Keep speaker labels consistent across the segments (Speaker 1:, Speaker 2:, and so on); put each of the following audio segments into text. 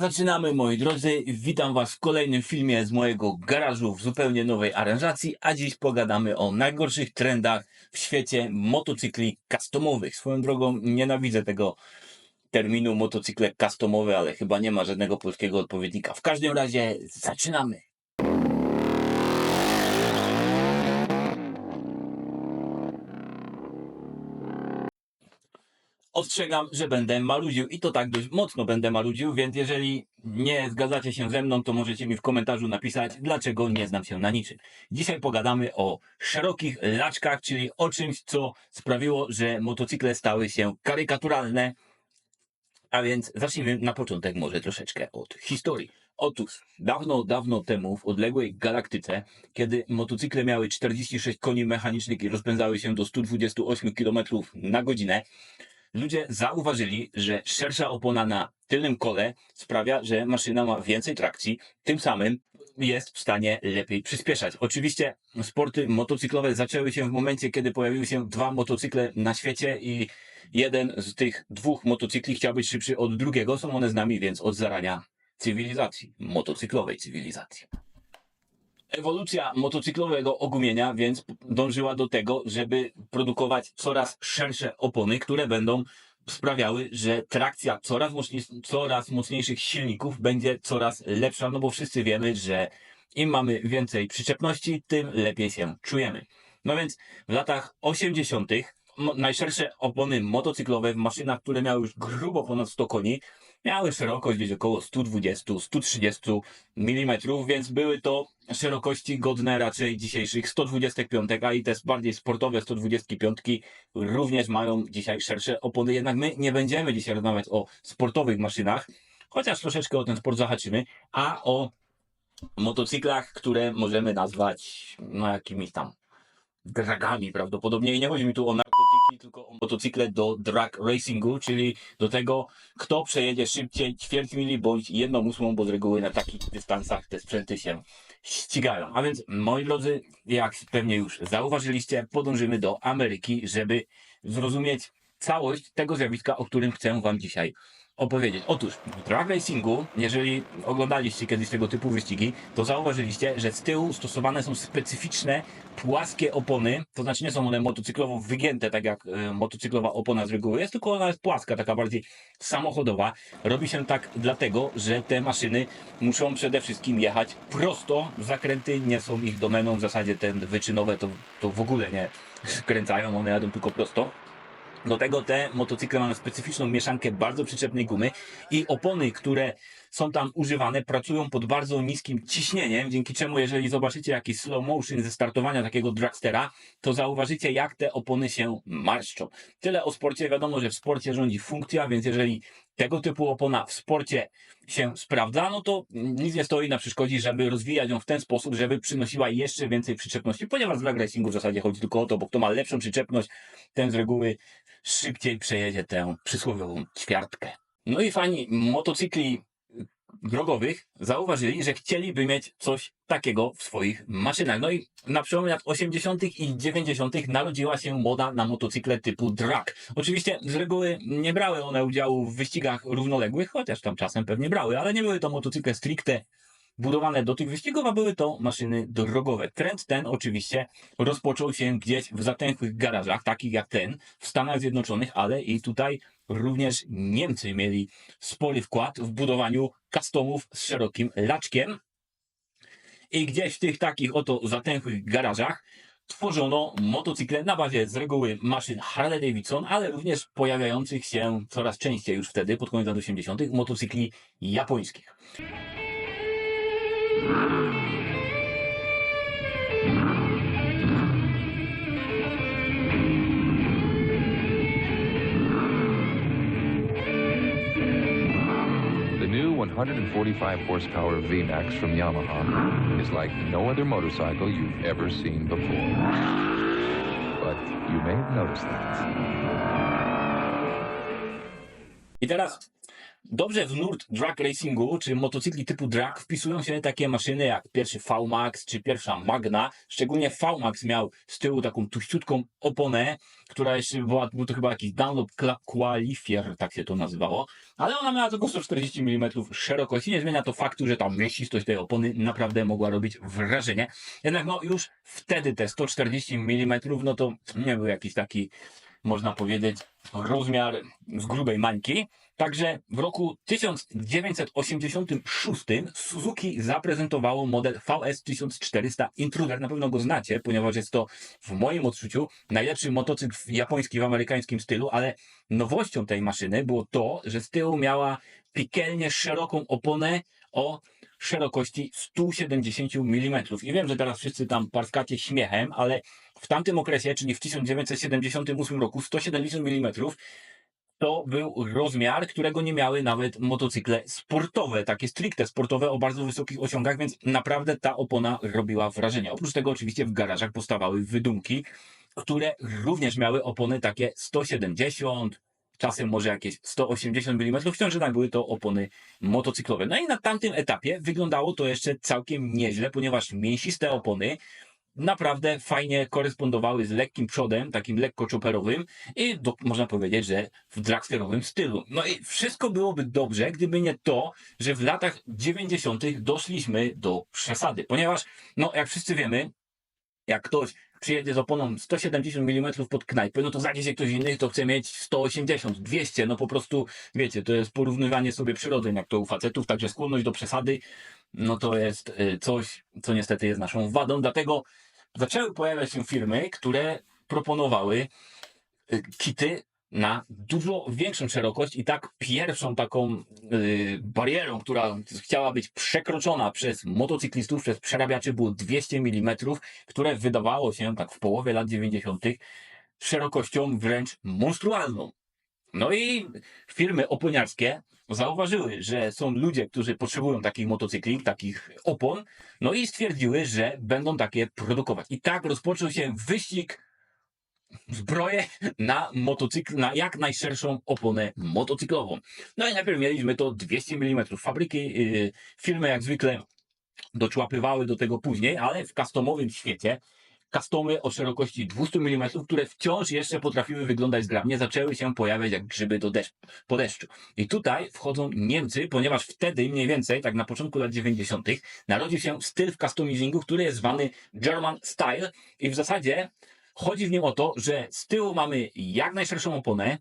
Speaker 1: Zaczynamy moi drodzy, witam was w kolejnym filmie z mojego garażu w zupełnie nowej aranżacji, a dziś pogadamy o najgorszych trendach w świecie motocykli customowych. Swoją drogą nienawidzę tego terminu motocykle customowe, ale chyba nie ma żadnego polskiego odpowiednika. W każdym razie zaczynamy. Ostrzegam, że będę marudził i to tak dość mocno będę marudził, więc jeżeli nie zgadzacie się ze mną, to możecie mi w komentarzu napisać, dlaczego nie znam się na niczym. Dzisiaj pogadamy o szerokich laczkach, czyli o czymś, co sprawiło, że motocykle stały się karykaturalne. A więc zacznijmy na początek może troszeczkę od historii. Otóż dawno, dawno temu w odległej galaktyce, kiedy motocykle miały 46 koni mechanicznych i rozpędzały się do 128 km na godzinę, ludzie zauważyli, że szersza opona na tylnym kole sprawia, że maszyna ma więcej trakcji, tym samym jest w stanie lepiej przyspieszać. Oczywiście sporty motocyklowe zaczęły się w momencie, kiedy pojawiły się dwa motocykle na świecie i jeden z tych dwóch motocykli chciał być szybszy od drugiego. Są one z nami więc od zarania cywilizacji, motocyklowej cywilizacji. Ewolucja motocyklowego ogumienia więc dążyła do tego, żeby produkować coraz szersze opony, które będą sprawiały, że trakcja coraz, mocniej, coraz mocniejszych silników będzie coraz lepsza, no bo wszyscy wiemy, że im mamy więcej przyczepności, tym lepiej się czujemy. No więc w latach 80. mo- najszersze opony motocyklowe w maszynach, które miały już grubo ponad 100 koni, miały szerokość gdzieś około 120-130 mm, więc były to szerokości godne raczej dzisiejszych 125, a i te bardziej sportowe 125 również mają dzisiaj szersze opony. Jednak my nie będziemy dzisiaj rozmawiać o sportowych maszynach, chociaż troszeczkę o ten sport zahaczymy, a o motocyklach, które możemy nazwać no jakimiś tam dragami prawdopodobnie. I nie chodzi mi tu o tylko o motocykle do drag racingu, czyli do tego, kto przejedzie szybciej ćwierć mili bądź jedną ósmą, bo z reguły na takich dystansach te sprzęty się ścigają. A więc, moi drodzy, jak pewnie już zauważyliście, podążymy do Ameryki, żeby zrozumieć całość tego zjawiska, o którym chcę Wam dzisiaj opowiedzieć. Otóż w drag racingu, jeżeli oglądaliście kiedyś tego typu wyścigi, to zauważyliście, że z tyłu stosowane są specyficzne, płaskie opony, to znaczy nie są one motocyklowo wygięte, tak jak e, motocyklowa opona z reguły jest, tylko ona jest płaska, taka bardziej samochodowa. Robi się tak dlatego, że te maszyny muszą przede wszystkim jechać prosto, zakręty nie są ich domeną, w zasadzie te wyczynowe to, to w ogóle nie skręcają, one jadą tylko prosto. Do tego te motocykle mają specyficzną mieszankę bardzo przyczepnej gumy i opony, które są tam używane, pracują pod bardzo niskim ciśnieniem, dzięki czemu jeżeli zobaczycie jakiś slow motion ze startowania takiego dragstera, to zauważycie jak te opony się marszczą. Tyle o sporcie, wiadomo, że w sporcie rządzi funkcja, więc jeżeli tego typu opona w sporcie się sprawdza, no to nic nie stoi na przeszkodzie, żeby rozwijać ją w ten sposób, żeby przynosiła jeszcze więcej przyczepności, ponieważ w drag racingu w zasadzie chodzi tylko o to, bo kto ma lepszą przyczepność, ten z reguły szybciej przejedzie tę przysłowiową ćwiartkę. No i fani motocykli drogowych zauważyli, że chcieliby mieć coś takiego w swoich maszynach. No i na przełomie lat 80. i 90. narodziła się moda na motocykle typu drag. Oczywiście z reguły nie brały one udziału w wyścigach równoległych, chociaż tam czasem pewnie brały, ale nie były to motocykle stricte budowane do tych wyścigów, a były to maszyny drogowe. Trend ten oczywiście rozpoczął się gdzieś w zatęchłych garażach, takich jak ten w Stanach Zjednoczonych, ale i tutaj również Niemcy mieli spory wkład w budowaniu customów z szerokim laczkiem. I gdzieś w tych takich oto zatęchłych garażach tworzono motocykle na bazie z reguły maszyn Harley Davidson, ale również pojawiających się coraz częściej już wtedy, pod koniec lat 80., motocykli japońskich.
Speaker 2: 145 horsepower VMAX from Yamaha is like no other motorcycle you've ever seen before. But you may have noticed that.
Speaker 1: Dobrze w nurt drag racingu, czy motocykli typu drag wpisują się takie maszyny jak pierwszy V-Max, czy pierwsza Magna. Szczególnie V-Max miał z tyłu taką tuściutką oponę, która jeszcze była, był to chyba jakiś Dunlop Qualifier, tak się to nazywało. Ale ona miała tylko 140 mm szerokości. Nie zmienia to faktu, że ta mieścistość tej opony naprawdę mogła robić wrażenie. Jednak no już wtedy te 140 mm, no to nie był jakiś taki, można powiedzieć, rozmiar z grubej mańki. Także w roku 1986 Suzuki zaprezentowało model VS 1400 Intruder. Na pewno go znacie, ponieważ jest to w moim odczuciu najlepszy motocykl w japońskim, w amerykańskim stylu, ale nowością tej maszyny było to, że z tyłu miała piekielnie szeroką oponę o szerokości 170 mm. I wiem, że teraz wszyscy tam parskacie śmiechem, ale w tamtym okresie, czyli w 1978 roku, 170 mm to był rozmiar, którego nie miały nawet motocykle sportowe, takie stricte sportowe o bardzo wysokich osiągach, więc naprawdę ta opona robiła wrażenie. Oprócz tego oczywiście w garażach powstawały wydumki, które również miały opony takie 170, czasem może jakieś 180 mm, wciąż jednak były to opony motocyklowe. No i na tamtym etapie wyglądało to jeszcze całkiem nieźle, ponieważ mięsiste opony naprawdę fajnie korespondowały z lekkim przodem, takim lekko czoperowym i do, można powiedzieć, że w dragsterowym stylu. No i wszystko byłoby dobrze, gdyby nie to, że w latach 90. doszliśmy do przesady, ponieważ, no jak wszyscy wiemy, jak ktoś przyjedzie z oponą 170 mm pod knajpę, no to zajdzie się ktoś inny, to chce mieć 180, 200, no po prostu, wiecie, to jest porównywanie sobie przyrodzeń, jak to u facetów, także skłonność do przesady, no to jest y, coś, co niestety jest naszą wadą, dlatego zaczęły pojawiać się firmy, które proponowały y, kity na dużo większą szerokość i tak pierwszą taką y, barierą, która chciała być przekroczona przez motocyklistów, przez przerabiaczy było 200 mm, które wydawało się tak w połowie lat 90. szerokością wręcz monstrualną. No i firmy oponiarskie zauważyły, że są ludzie, którzy potrzebują takich motocykli, takich opon, no i stwierdziły, że będą takie produkować. I tak rozpoczął się wyścig zbroję na motocykl, na jak najszerszą oponę motocyklową. No i najpierw mieliśmy to 200 mm. Fabryki, yy, firmy jak zwykle doczłapywały do tego później, ale w customowym świecie customy o szerokości 200 mm, które wciąż jeszcze potrafiły wyglądać zgrabnie, zaczęły się pojawiać jak grzyby do deszcz, po deszczu. I tutaj wchodzą Niemcy, ponieważ wtedy mniej więcej, tak na początku lat 90., narodził się styl w customizingu, który jest zwany German Style i w zasadzie chodzi w nim o to, że z tyłu mamy jak najszerszą oponę,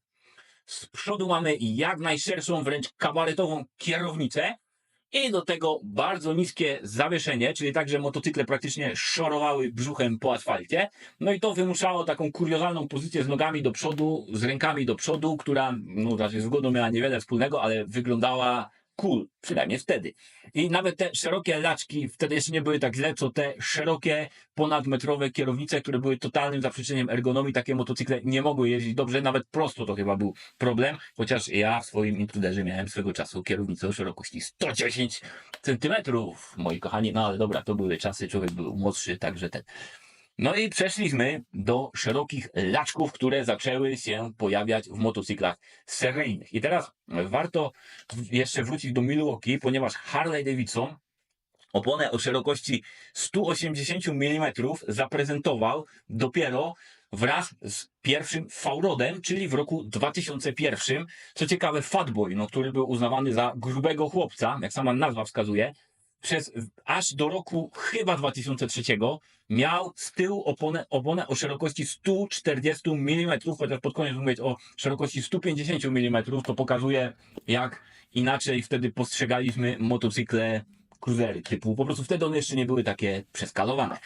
Speaker 1: z przodu mamy jak najszerszą, wręcz kabaretową kierownicę, i do tego bardzo niskie zawieszenie, czyli tak, że motocykle praktycznie szorowały brzuchem po asfalcie. No i to wymuszało taką kuriozalną pozycję z nogami do przodu, z rękami do przodu, która, no raczej z miała niewiele wspólnego, ale wyglądała cool, przynajmniej wtedy. I nawet te szerokie laczki, wtedy jeszcze nie były tak źle, co te szerokie, ponadmetrowe kierownice, które były totalnym zaprzeczeniem ergonomii, takie motocykle nie mogły jeździć dobrze, nawet prosto to chyba był problem, chociaż ja w swoim intruderze miałem swego czasu kierownicę o szerokości 110 centymetrów, moi kochani, no ale dobra, to były czasy, człowiek był młodszy, także ten. No i przeszliśmy do szerokich laczków, które zaczęły się pojawiać w motocyklach seryjnych. I teraz warto jeszcze wrócić do Milwaukee, ponieważ Harley Davidson oponę o szerokości 180 mm zaprezentował dopiero wraz z pierwszym V-Rodem, czyli w roku 2001. Co ciekawe, Fatboy, no, który był uznawany za grubego chłopca, jak sama nazwa wskazuje, przez aż do roku chyba 2003 miał z tyłu oponę, oponę o szerokości 140 mm, chociaż pod koniec mówić o szerokości 150 mm, to pokazuje jak inaczej wtedy postrzegaliśmy motocykle cruisery typu, po prostu wtedy one jeszcze nie były takie przeskalowane.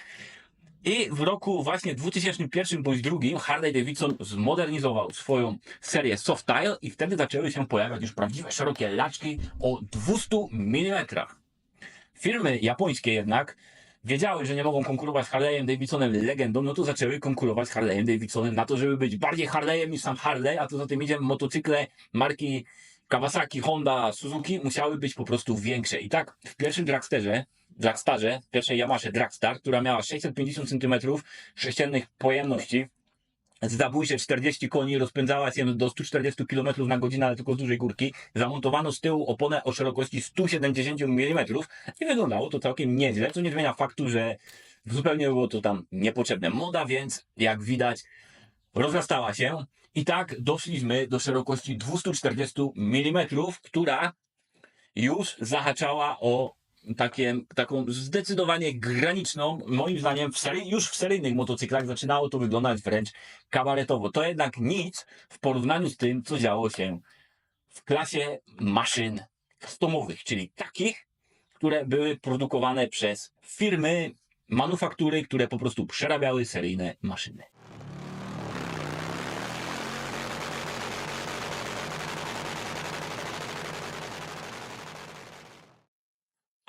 Speaker 1: I w roku właśnie 2001 bądź drugim Harley Davidson zmodernizował swoją serię Softile i wtedy zaczęły się pojawiać już prawdziwe szerokie laczki o 200 mm. Firmy japońskie jednak wiedziały, że nie mogą konkurować z Harley'em Davidsonem legendą, no to zaczęły konkurować z Harley'em Davidsonem na to, żeby być bardziej Harley'em niż sam Harley, a to za tym idzie motocykle marki Kawasaki, Honda, Suzuki musiały być po prostu większe. I tak w pierwszym dragsterze, dragstarze, pierwszej Yamasze Dragstar, która miała 650 cm sześciennych pojemności, zabójcze 40 koni, rozpędzała się do 140 km na godzinę, ale tylko z dużej górki. Zamontowano z tyłu oponę o szerokości 170 mm i wyglądało to całkiem nieźle, co nie zmienia faktu, że zupełnie było to tam niepotrzebne. Moda więc, jak widać, rozrastała się i tak doszliśmy do szerokości 240 mm, która już zahaczała o takie, taką zdecydowanie graniczną, moim zdaniem w już w seryjnych motocyklach zaczynało to wyglądać wręcz kabaretowo. To jednak nic w porównaniu z tym, co działo się w klasie maszyn customowych, czyli takich, które były produkowane przez firmy, manufaktury, które po prostu przerabiały seryjne maszyny.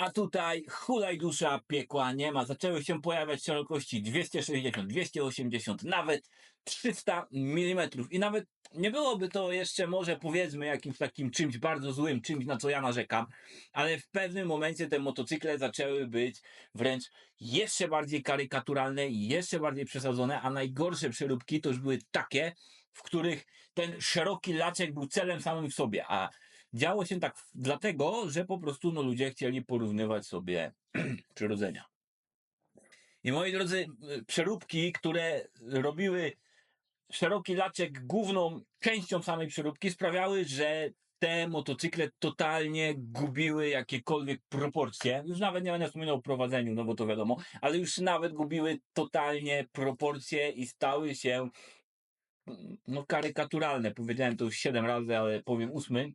Speaker 1: A tutaj hulaj dusza piekła nie ma. Zaczęły się pojawiać szerokości 260, 280, nawet 300 mm. I nawet nie byłoby to jeszcze może powiedzmy jakimś takim czymś bardzo złym, czymś na co ja narzekam, ale w pewnym momencie te motocykle zaczęły być wręcz jeszcze bardziej karykaturalne jeszcze bardziej przesadzone, a najgorsze przeróbki to już były takie, w których ten szeroki laczek był celem samym w sobie, a Działo się tak dlatego, że po prostu no, ludzie chcieli porównywać sobie przyrodzenia. I moi drodzy, przeróbki, które robiły szeroki laczek główną częścią samej przeróbki, sprawiały, że te motocykle totalnie gubiły jakiekolwiek proporcje. Już nawet nie będę wspominał o prowadzeniu, no bo to wiadomo, ale już nawet gubiły totalnie proporcje i stały się no karykaturalne. Powiedziałem to już siedem razy, ale powiem ósmy.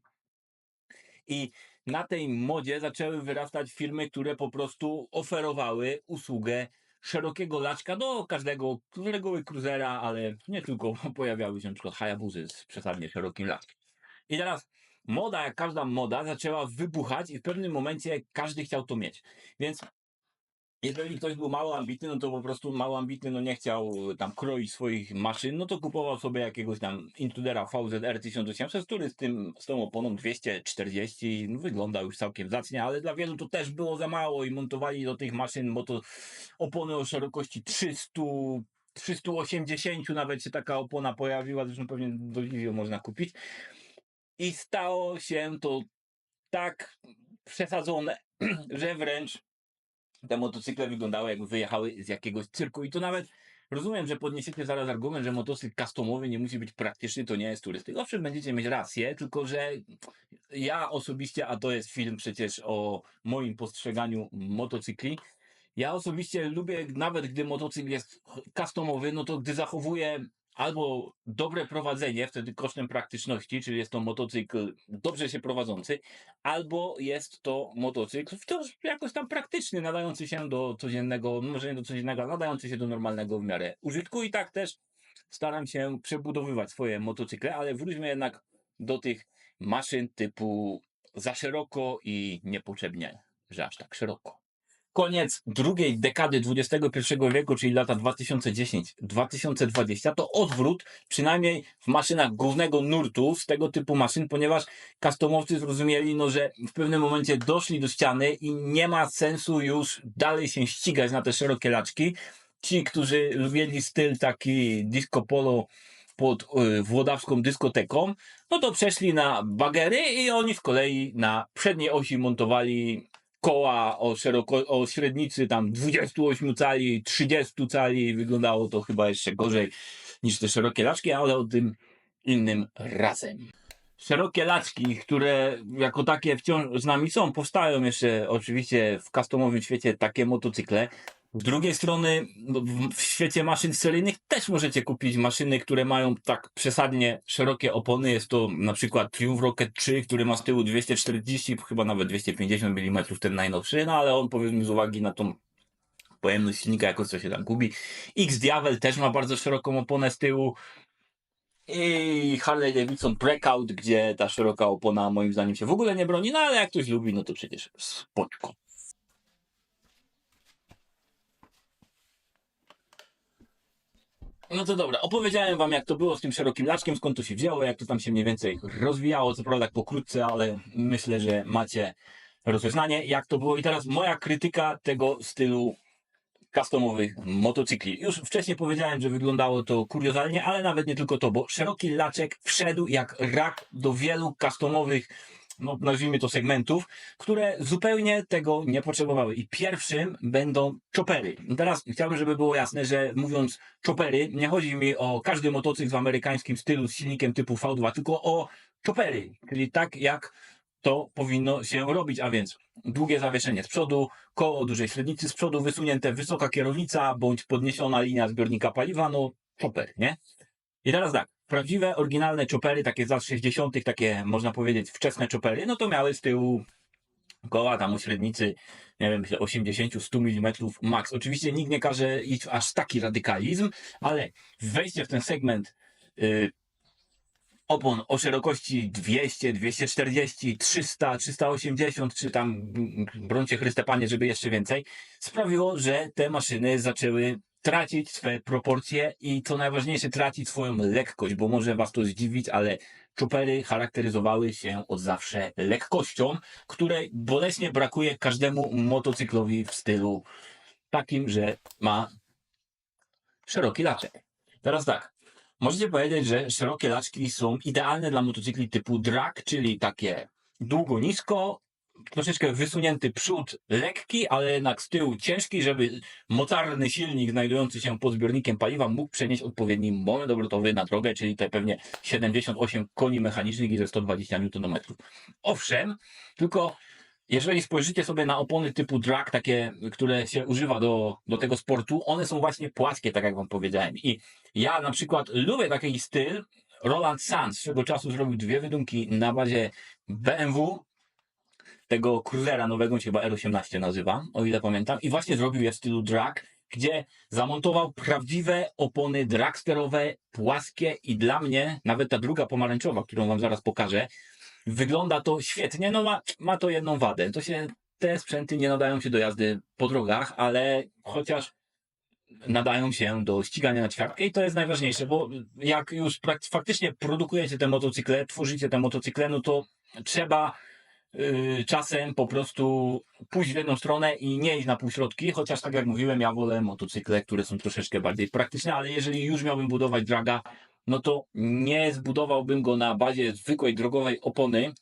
Speaker 1: I na tej modzie zaczęły wyrastać firmy, które po prostu oferowały usługę szerokiego laczka do każdego, reguły cruzera, ale nie tylko, pojawiały się przykład Hayabuzy z przesadnie szerokim laczkiem. I teraz moda, jak każda moda, zaczęła wybuchać i w pewnym momencie każdy chciał to mieć. Więc jeżeli ktoś był mało ambitny, no to po prostu mało ambitny, no nie chciał tam kroić swoich maszyn, no to kupował sobie jakiegoś tam Intrudera VZR 1800, który z tym, z tą oponą 240 no wyglądał już całkiem zacnie, ale dla wielu to też było za mało i montowali do tych maszyn, bo to opony o szerokości 300, 380 nawet się taka opona pojawiła, zresztą pewnie do Livio można kupić. I stało się to tak przesadzone, że wręcz te motocykle wyglądały jakby wyjechały z jakiegoś cyrku i to nawet rozumiem, że podniesiecie zaraz argument, że motocykl customowy nie musi być praktyczny, to nie jest turystyka. Owszem, będziecie mieć rację, tylko że ja osobiście, a to jest film przecież o moim postrzeganiu motocykli, ja osobiście lubię, nawet gdy motocykl jest customowy, no to gdy zachowuje albo dobre prowadzenie, wtedy kosztem praktyczności, czyli jest to motocykl dobrze się prowadzący, albo jest to motocykl wciąż jakoś tam praktyczny, nadający się do codziennego, no może nie do codziennego, nadający się do normalnego w miarę użytku. I tak też staram się przebudowywać swoje motocykle, ale wróćmy jednak do tych maszyn typu za szeroko i niepotrzebnie, że aż tak szeroko koniec drugiej dekady XXI wieku, czyli lata 2010-2020, to odwrót, przynajmniej w maszynach głównego nurtu z tego typu maszyn, ponieważ customowcy zrozumieli, no, że w pewnym momencie doszli do ściany i nie ma sensu już dalej się ścigać na te szerokie laczki. Ci, którzy lubili styl taki disco polo pod y, włodawską dyskoteką, no to przeszli na bagery i oni z kolei na przedniej osi montowali koła o, szeroko, o średnicy tam 28 cali, 30 cali. Wyglądało to chyba jeszcze gorzej niż te szerokie laczki, ale o tym innym razem. Szerokie laczki, które jako takie wciąż z nami są, powstają jeszcze oczywiście w customowym świecie takie motocykle. Z drugiej strony, w- świecie maszyn seryjnych też możecie kupić maszyny, które mają tak przesadnie szerokie opony. Jest to na przykład Triumph Rocket 3, który ma z tyłu 240, chyba nawet 250 mm, ten najnowszy, no ale on powiedzmy z uwagi na tą pojemność silnika jakoś co się tam gubi. X-Diavel też ma bardzo szeroką oponę z tyłu. I Harley Davidson Breakout, gdzie ta szeroka opona moim zdaniem się w ogóle nie broni, no ale jak ktoś lubi, no to przecież spoczko. No to dobra, opowiedziałem wam jak to było z tym szerokim laczkiem, skąd to się wzięło, jak to tam się mniej więcej rozwijało, co prawda pokrótce, ale myślę, że macie rozeznanie jak to było. I teraz moja krytyka tego stylu customowych motocykli. Już wcześniej powiedziałem, że wyglądało to kuriozalnie, ale nawet nie tylko to, bo szeroki laczek wszedł jak rak do wielu customowych no, nazwijmy to segmentów, które zupełnie tego nie potrzebowały. I pierwszym będą chopery. I Teraz chciałbym, żeby było jasne, że mówiąc chopery, nie chodzi mi o każdy motocykl w amerykańskim stylu z silnikiem typu V2, tylko o chopery, czyli tak jak to powinno się robić, a więc długie zawieszenie z przodu, koło dużej średnicy z przodu, wysunięte wysoka kierownica bądź podniesiona linia zbiornika paliwa, no chopper, nie? I teraz tak, prawdziwe, oryginalne chopery, takie z lat 60., takie można powiedzieć wczesne chopery, no to miały z tyłu koła tam o średnicy, nie wiem, 80-100 mm max. Oczywiście nikt nie każe iść aż taki radykalizm, ale wejście w ten segment y, opon o szerokości 200, 240, 300, 380, czy tam brońcie Chryste Panie, żeby jeszcze więcej, sprawiło, że te maszyny zaczęły tracić swoje proporcje i co najważniejsze, tracić swoją lekkość, bo może was to zdziwić, ale chopery charakteryzowały się od zawsze lekkością, której boleśnie brakuje każdemu motocyklowi w stylu takim, że ma szeroki laczek. Teraz tak, możecie powiedzieć, że szerokie laczki są idealne dla motocykli typu drag, czyli takie długo, nisko, troszeczkę wysunięty przód lekki, ale jednak z tyłu ciężki, żeby mocarny silnik znajdujący się pod zbiornikiem paliwa mógł przenieść odpowiedni moment obrotowy na drogę, czyli te pewnie 78 koni mechanicznych i ze 120 Nm. Owszem, tylko jeżeli spojrzycie sobie na opony typu drag, takie, które się używa do, do tego sportu, one są właśnie płaskie, tak jak wam powiedziałem. I ja na przykład lubię taki styl. Roland Sands swego czasu zrobił dwie wydumki na bazie BMW, tego cruisera nowego, on się chyba R18 nazywa, o ile pamiętam, i właśnie zrobił je w stylu drag, gdzie zamontował prawdziwe opony dragsterowe, płaskie i dla mnie, nawet ta druga pomarańczowa, którą wam zaraz pokażę, wygląda to świetnie, no ma, ma to jedną wadę, to się, te sprzęty nie nadają się do jazdy po drogach, ale chociaż nadają się do ścigania na ćwiartkę i to jest najważniejsze, bo jak już faktycznie produkujecie te motocykle, tworzycie te motocykle, no to trzeba czasem po prostu pójść w jedną stronę i nie iść na półśrodki, chociaż tak jak mówiłem, ja wolę motocykle, które są troszeczkę bardziej praktyczne, ale jeżeli już miałbym budować draga, no to nie zbudowałbym go na bazie zwykłej drogowej opony,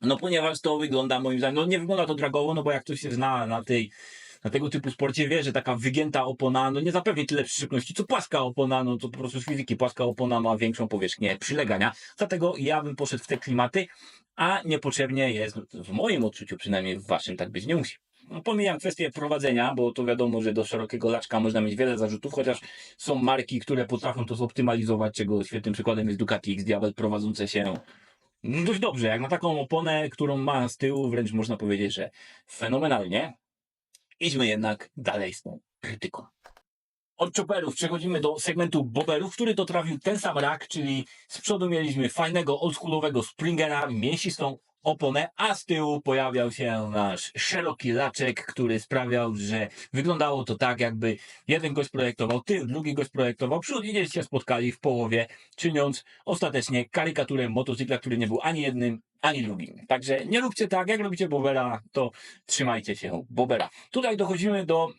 Speaker 1: no ponieważ to wygląda moim zdaniem, no nie wygląda to dragowo, no bo jak ktoś się zna na tej na tego typu sporcie wie, że taka wygięta opona no nie zapewni tyle przyszybności, co płaska opona, no to po prostu z fizyki płaska opona ma większą powierzchnię przylegania. Dlatego ja bym poszedł w te klimaty, a niepotrzebnie jest, w moim odczuciu przynajmniej w waszym tak być nie musi. No, pomijam kwestię prowadzenia, bo to wiadomo, że do szerokiego laczka można mieć wiele zarzutów, chociaż są marki, które potrafią to zoptymalizować, czego świetnym przykładem jest Ducati X-Diavel prowadzące się dość dobrze, jak na taką oponę, którą ma z tyłu, wręcz można powiedzieć, że fenomenalnie. Idźmy jednak dalej z tą krytyką. Od chopperów przechodzimy do segmentu boberów, który to trafił ten sam rak, czyli z przodu mieliśmy fajnego, oldschoolowego Springera, mięsistą oponę, a z tyłu pojawiał się nasz szeroki laczek, który sprawiał, że wyglądało to tak, jakby jeden gość projektował tył, drugi gość projektował przód i gdzieś się spotkali w połowie, czyniąc ostatecznie karykaturę motocykla, który nie był ani jednym, ani drugim. Także nie róbcie tak, jak robicie bobera, to trzymajcie się bobera. Tutaj dochodzimy do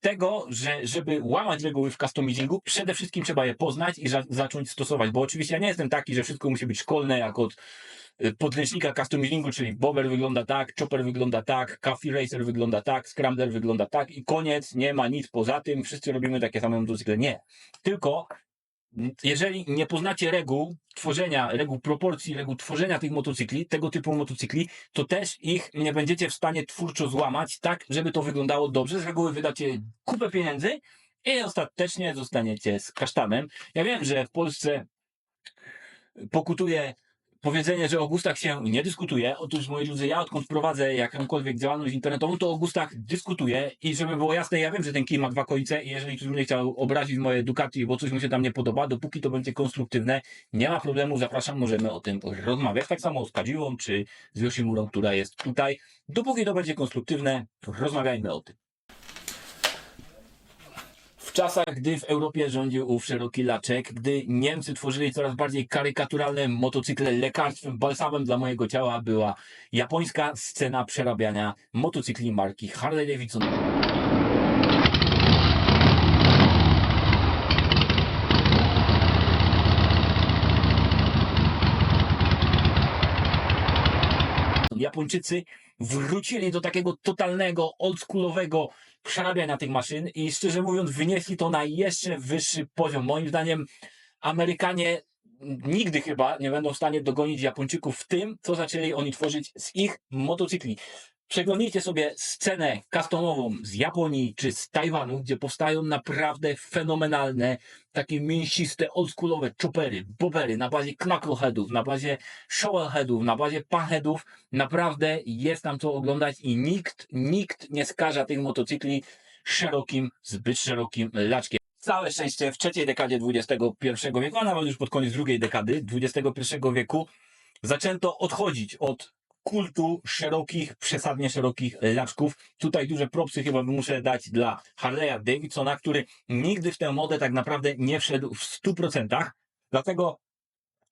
Speaker 1: tego, że żeby łamać reguły w customizingu, przede wszystkim trzeba je poznać i za- zacząć stosować, bo oczywiście ja nie jestem taki, że wszystko musi być szkolne, jak od y, podręcznika customizingu, czyli Bobber wygląda tak, Chopper wygląda tak, Coffee Racer wygląda tak, Scrambler wygląda tak i koniec, nie ma nic poza tym, wszyscy robimy takie same motocykle. Nie. Tylko jeżeli nie poznacie reguł tworzenia, reguł proporcji, reguł tworzenia tych motocykli, tego typu motocykli, to też ich nie będziecie w stanie twórczo złamać, tak, żeby to wyglądało dobrze. Z reguły wydacie kupę pieniędzy i ostatecznie zostaniecie z kasztanem. Ja wiem, że w Polsce pokutuje powiedzenie, że o gustach się nie dyskutuje. Otóż, moi drodzy, ja odkąd prowadzę jakąkolwiek działalność internetową, to o gustach dyskutuję i żeby było jasne, ja wiem, że ten kij ma dwa końce i jeżeli ktoś będzie chciał obrazić moje Ducati, bo coś mu się tam nie podoba, dopóki to będzie konstruktywne, nie ma problemu, zapraszam, możemy o tym rozmawiać. Tak samo z Kadziłą czy z Yoshimurą, która jest tutaj. Dopóki to będzie konstruktywne, rozmawiajmy o tym. W czasach, gdy w Europie rządził ów szeroki laczek, gdy Niemcy tworzyli coraz bardziej karykaturalne motocykle, lekarstwem, balsamem dla mojego ciała była japońska scena przerabiania motocykli marki Harley Davidson. Japończycy wrócili do takiego totalnego, oldschoolowego przerabiania tych maszyn i szczerze mówiąc wynieśli to na jeszcze wyższy poziom. Moim zdaniem Amerykanie nigdy chyba nie będą w stanie dogonić Japończyków w tym, co zaczęli oni tworzyć z ich motocykli. Przeglądnijcie sobie scenę customową z Japonii czy z Tajwanu, gdzie powstają naprawdę fenomenalne, takie mięsiste, oldschoolowe chopery, bobery na bazie knuckleheadów, na bazie shovelheadów, na bazie panheadów. Naprawdę jest tam co oglądać i nikt, nikt nie skaża tych motocykli szerokim, zbyt szerokim laczkiem. Całe szczęście w trzeciej dekadzie XXI wieku, a nawet już pod koniec drugiej dekady XXI wieku zaczęto odchodzić od kultu szerokich, przesadnie szerokich laczków. Tutaj duże propsy chyba muszę dać dla Harley'a Davidsona, który nigdy w tę modę tak naprawdę nie wszedł w 100%. Dlatego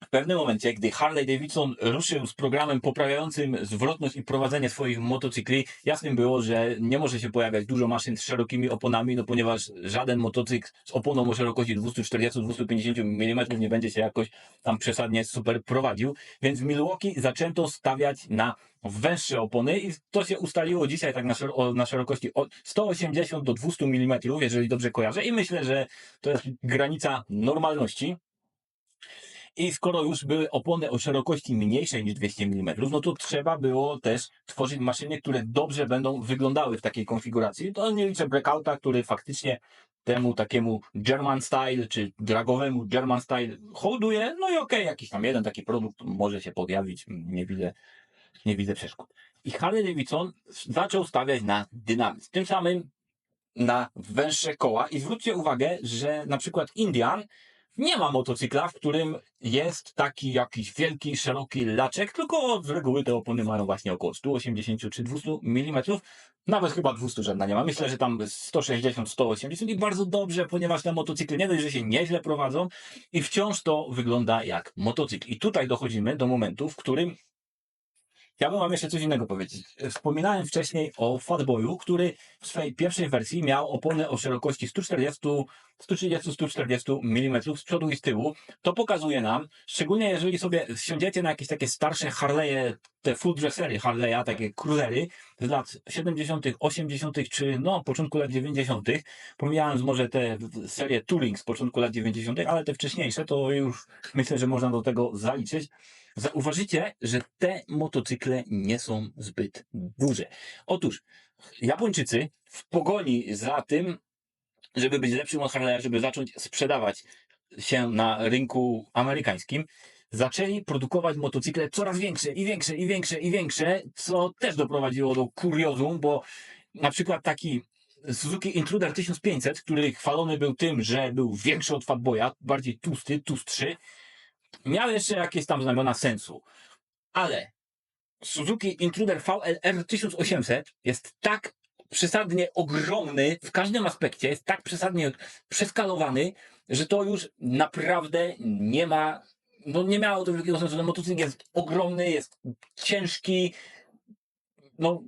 Speaker 1: w pewnym momencie, gdy Harley Davidson ruszył z programem poprawiającym zwrotność i prowadzenie swoich motocykli, jasnym było, że nie może się pojawiać dużo maszyn z szerokimi oponami, no ponieważ żaden motocykl z oponą o szerokości 240-250 mm nie będzie się jakoś tam przesadnie super prowadził. Więc w Milwaukee zaczęto stawiać na węższe opony i to się ustaliło dzisiaj tak na, szer- na szerokości od 180 do 200 mm, jeżeli dobrze kojarzę i myślę, że to jest granica normalności. I skoro już były opony o szerokości mniejszej niż 200 mm, no to trzeba było też tworzyć maszyny, które dobrze będą wyglądały w takiej konfiguracji. To nie liczę breakouta, który faktycznie temu takiemu German style, czy dragowemu German style hołduje. No i okej, jakiś tam jeden taki produkt może się pojawić. Nie widzę, nie widzę przeszkód. I Harley Davidson zaczął stawiać na dynamizm. Tym samym na węższe koła. I zwróćcie uwagę, że na przykład Indian nie ma motocykla, w którym jest taki jakiś wielki, szeroki laczek, tylko z reguły te opony mają właśnie około 180 czy 200 mm. Nawet chyba 200 żadna nie ma. Myślę, że tam 160, 180 i bardzo dobrze, ponieważ te motocykle nie dość, że się nieźle prowadzą i wciąż to wygląda jak motocykl. I tutaj dochodzimy do momentu, w którym Chciałbym wam jeszcze coś innego powiedzieć. Wspominałem wcześniej o Fatboyu, który w swojej pierwszej wersji miał opony o szerokości 140, 130-140 mm z przodu i z tyłu. To pokazuje nam, szczególnie jeżeli sobie siądziecie na jakieś takie starsze Harley'e, te full dressery Harley'a, takie cruisery z lat 70., 80., czy no, początku lat 90., pomijając może te serie Touring z początku lat 90., ale te wcześniejsze, to już myślę, że można do tego zaliczyć. Zauważycie, że te motocykle nie są zbyt duże. Otóż Japończycy w pogoni za tym, żeby być lepszym od Harley'a, żeby zacząć sprzedawać się na rynku amerykańskim, zaczęli produkować motocykle coraz większe i większe i większe i większe, co też doprowadziło do kuriozum, bo na przykład taki Suzuki Intruder 1500, który chwalony był tym, że był większy od Fatboya, bardziej tłusty, tłustszy, miał jeszcze jakieś tam znamiona sensu. Ale Suzuki Intruder VLR 1800 jest tak przesadnie ogromny w każdym aspekcie, jest tak przesadnie przeskalowany, że to już naprawdę nie ma, no nie miało to wielkiego sensu. Ten motocykl jest ogromny, jest ciężki, no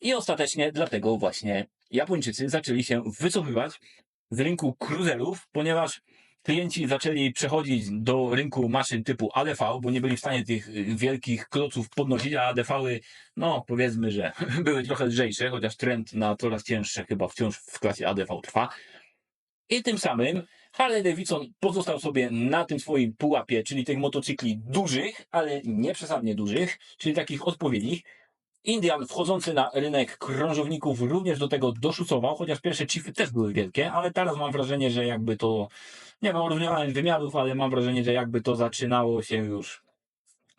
Speaker 1: i ostatecznie dlatego właśnie Japończycy zaczęli się wycofywać z rynku cruiserów, ponieważ klienci zaczęli przechodzić do rynku maszyn typu ADV, bo nie byli w stanie tych y, wielkich kloców podnosić, a ADV-y, no powiedzmy, że były trochę lżejsze, chociaż trend na coraz cięższe chyba wciąż w klasie ADV trwa. I tym samym Harley Davidson pozostał sobie na tym swoim pułapie, czyli tych motocykli dużych, ale nie przesadnie dużych, czyli takich odpowiednich. Indian wchodzący na rynek krążowników również do tego doszusował, chociaż pierwsze chiefy też były wielkie, ale teraz mam wrażenie, że jakby to, nie mam różniowałem wymiarów, ale mam wrażenie, że jakby to zaczynało się już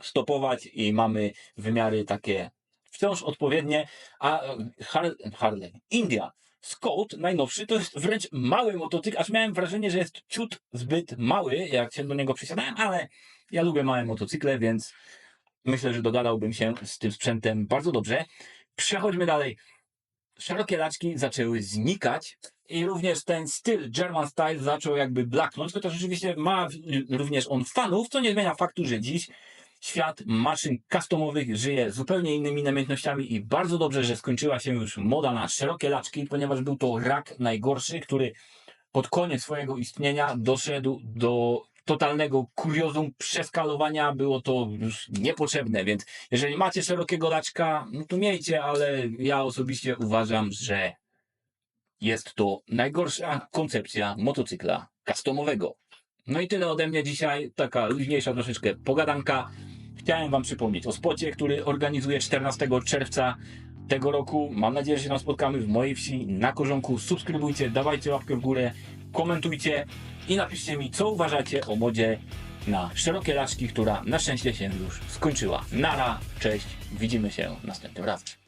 Speaker 1: stopować i mamy wymiary takie wciąż odpowiednie, a Har Harley, India, Scout najnowszy to jest wręcz mały motocykl, aż miałem wrażenie, że jest ciut zbyt mały, jak się do niego przysiadałem, ale ja lubię małe motocykle, więc myślę, że dogadałbym się z tym sprzętem bardzo dobrze. Przechodźmy dalej. Szerokie laczki zaczęły znikać i również ten styl German Style zaczął jakby blaknąć, chociaż oczywiście ma również on fanów, co nie zmienia faktu, że dziś świat maszyn customowych żyje zupełnie innymi namiętnościami i bardzo dobrze, że skończyła się już moda na szerokie laczki, ponieważ był to rak najgorszy, który pod koniec swojego istnienia doszedł do totalnego kuriozum przeskalowania było to już niepotrzebne, więc jeżeli macie szerokiego laczka, no to miejcie, ale ja osobiście uważam, że jest to najgorsza koncepcja motocykla customowego. No i tyle ode mnie dzisiaj, taka luźniejsza troszeczkę pogadanka. Chciałem Wam przypomnieć o spocie, który organizuję 14 czerwca tego roku. Mam nadzieję, że się tam spotkamy w mojej wsi na Korzonku. Subskrybujcie, dawajcie łapkę w górę, komentujcie i napiszcie mi, co uważacie o modzie na szerokie laczki, która na szczęście się już skończyła. Nara, cześć, widzimy się następnym razem.